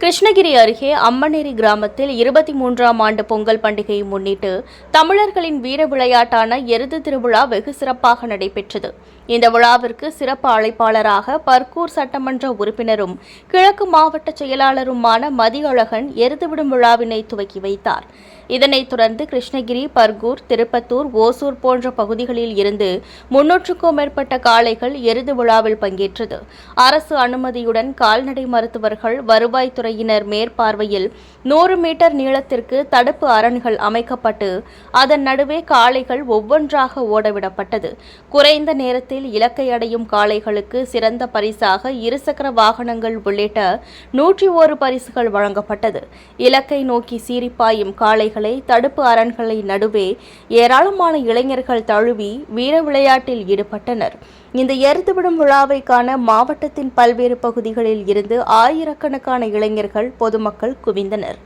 கிருஷ்ணகிரி அருகே அம்மனேரி கிராமத்தில் இருபத்தி மூன்றாம் ஆண்டு பொங்கல் பண்டிகையை முன்னிட்டு தமிழர்களின் வீர விளையாட்டான எருது திருவிழா வெகு சிறப்பாக நடைபெற்றது. இந்த விழாவிற்கு சிறப்பு அழைப்பாளராக பர்கூர் சட்டமன்ற உறுப்பினரும் கிழக்கு மாவட்ட செயலாளருமான மதியழகன் எருதுவிடும் விழாவினை துவக்கி வைத்தார். இதனைத் தொடர்ந்து கிருஷ்ணகிரி பர்கூர் திருப்பத்தூர் ஓசூர் போன்ற பகுதிகளில் இருந்து முன்னூற்றுக்கும் மேற்பட்ட காளைகள் எருது விழாவில் பங்கேற்றது. அரசு அனுமதியுடன் கால்நடை மருத்துவர்கள் வருவாய்த்துறையினர் மேற்பார்வையில் நூறு மீட்டர் நீளத்திற்கு தடுப்பு அரண்கள் அமைக்கப்பட்டு அதன் நடுவே காளைகள் ஒவ்வொன்றாக ஓடவிடப்பட்டது. குறைந்த நேரத்தில் இலக்கை அடையும் காளைகளுக்கு சிறந்த பரிசாக இருசக்கர வாகனங்கள் உள்ளிட்ட நூற்றி ஒரு பரிசுகள் வழங்கப்பட்டது. இலக்கை நோக்கி சீரிப்பாயும் காளைகள் தடுப்பு அரண்களை நடுவே ஏராளமான இளைஞர்கள் தழுவி வீர விளையாட்டில் ஈடுபட்டனர். இந்த எருதுவிடும் விழாவை காண மாவட்டத்தின் பல்வேறு பகுதிகளில் இருந்து ஆயிரக்கணக்கான இளைஞர்கள் பொதுமக்கள் குவிந்தனர்.